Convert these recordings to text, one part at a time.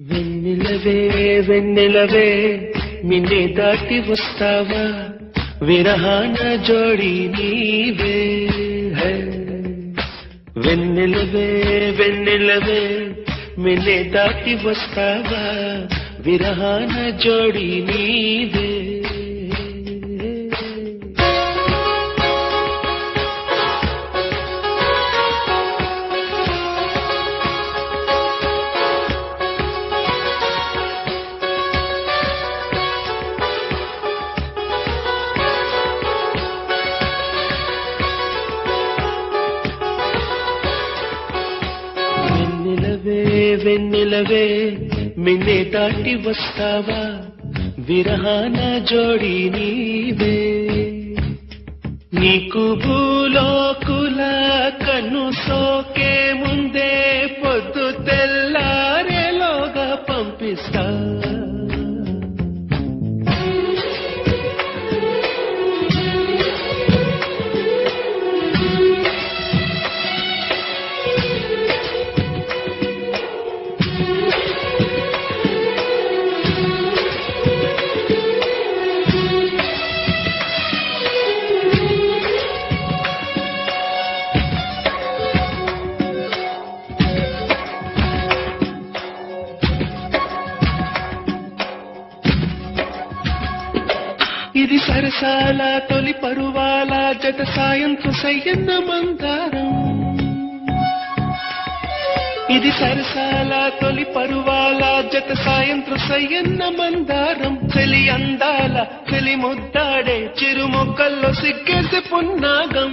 వెన్నెలవే వెన్నెలవే నిన్నే దాటి వస్తావా? విరహాన జోడి నీవే వెన్నెలవే వెన్నెలవే మిన్నే దాటి వస్తావా? విరహాన జోడి నీవే. వెన్నెలవే వెన్నెలవే మిన్నే దాటి వస్తావా? విరహాన జోడి నీవే. నీకు భూలోకుల కన్ను సోకే ముందే పొద్దు తెల్లారేలోగా పంపిస్తా. ఇది సరసాల తొలి పరువాల జత సాయంతో సయ్యన్న మందారం. ఇది సరసాల తొలి పరువాల జత సాయంత్రం సయ్యన్న మందారం. చెలి అందాల చెలి ముద్దాడే చిరు మొక్కల్లో సిగ్గేసి పున్నాగం.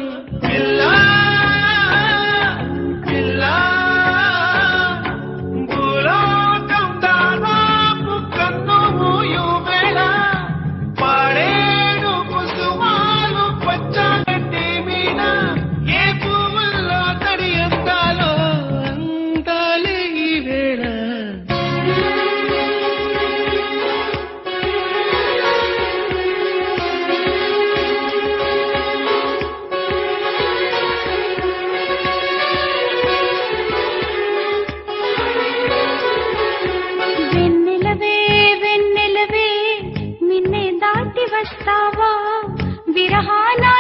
विवस्ता वा विरहाना